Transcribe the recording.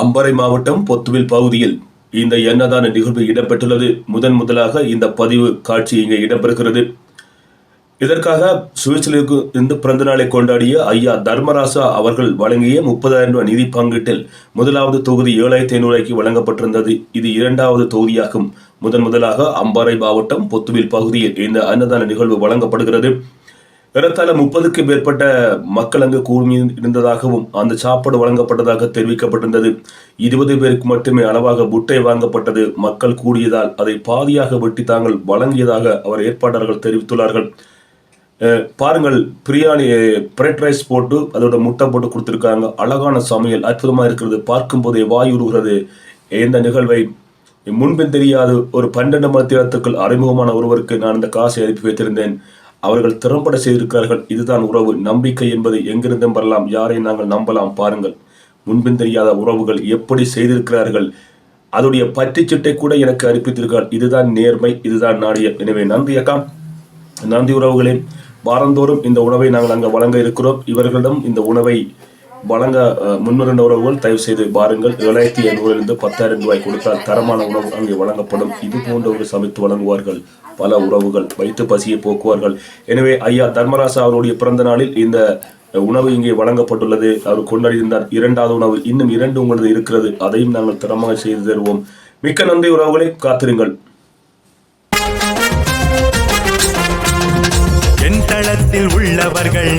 அம்பரை மாவட்டம் பொத்துவில் பகுதியில் இந்த எண்ணதான நிகழ்வு இடம்பெற்றுள்ளது. முதன் முதலாக இந்த பதிவு காட்சி இங்கே இடம்பெறுகிறது. இதற்காக சுவிட்சர்லாந்து இருந்து பிறந்த நாளை கொண்டாடிய ஐயா தர்மராசா அவர்கள் வழங்கிய முப்பதாயிரம் ரூபாய் நிதி பங்கீட்டில் முதலாவது தொகுதி ஏழாயிரத்தி ஐநூறுக்கு வழங்கப்பட்டிருந்தது. இது இரண்டாவது தொகுதியாகும். முதன் முதலாக அம்பாறை மாவட்டம் பொத்துவில் பகுதியில் இந்த அன்னதான நிகழ்வு வழங்கப்படுகிறது. ஏறத்தாழ முப்பதுக்கும் மேற்பட்ட மக்கள் அங்கு கூர்மி இருந்ததாகவும் அந்த சாப்பாடு வழங்கப்பட்டதாக தெரிவிக்கப்பட்டிருந்தது. இருபது பேருக்கு மட்டுமே அளவாக புட்டை வாங்கப்பட்டது மக்கள் கூடியதால் அதை பாதியாக வெட்டி தாங்கள் வழங்கியதாக அவர் ஏற்பாட்டாளர்கள் தெரிவித்துள்ளார்கள். அஹ் பாருங்கள் பிரியாணி பிரெட் ரைஸ் போட்டு அதோட முட்டை போட்டு கொடுத்துருக்காங்க. அழகான சமையல் அற்புதமாக இருக்கிறது. பார்க்கும்போதே வாய் உருகிறது இந்த நிகழ்வை முன்பின் தெரியாத ஒரு பன்னெண்டு மணி நேரத்துக்குள் அறிமுகமான ஒருவருக்கு நான் இந்த காசை அனுப்பி வைத்திருந்தேன். அவர்கள் திறம்பட செய்திருக்கிறார்கள். இதுதான் உறவு. நம்பிக்கை என்பது எங்கிருந்தும் வரலாம். யாரை நாங்கள் நம்பலாம்? பாருங்கள். முன்பின் தெரியாத உறவுகள் எப்படி செய்திருக்கிறார்கள்? அதோடைய பற்றிச்சிட்டை கூட எனக்கு அனுப்பித்திருக்கிறார் இதுதான் நேர்மை இதுதான் நாடிய எனவே நன்றி அக்கா நன்றி உறவுகளே வாரந்தோறும் இந்த உணவை நாங்கள் அங்கே வழங்க இருக்கிறோம். இவர்களிடம் இந்த உணவை வழங்க அஹ், உறவுகள் தயவு செய்து பாருங்கள். ஏழாயிரத்தி ஐநூறிலிருந்து பத்தாயிரம் ரூபாய் கொடுத்தால் தரமான உணவு அங்கே வழங்கப்படும். இது போன்ற ஒரு சமைத்து வழங்குவார்கள். பல உறவுகள் வைத்து பசியை போக்குவார்கள். எனவே ஐயா தர்மராசா அவருடைய பிறந்த நாளில் இந்த உணவு இங்கே வழங்கப்பட்டுள்ளது. அவர் கொண்டாடியிருந்தார். இரண்டாவது உணவு. இன்னும் இரண்டு உங்களது இருக்கிறது. அதையும் நாங்கள் தரமாக செய்து தருவோம். மிக்க நன்றி உறவுகளை. காத்திருங்கள். என் தளத்தில் உள்ளவர்கள்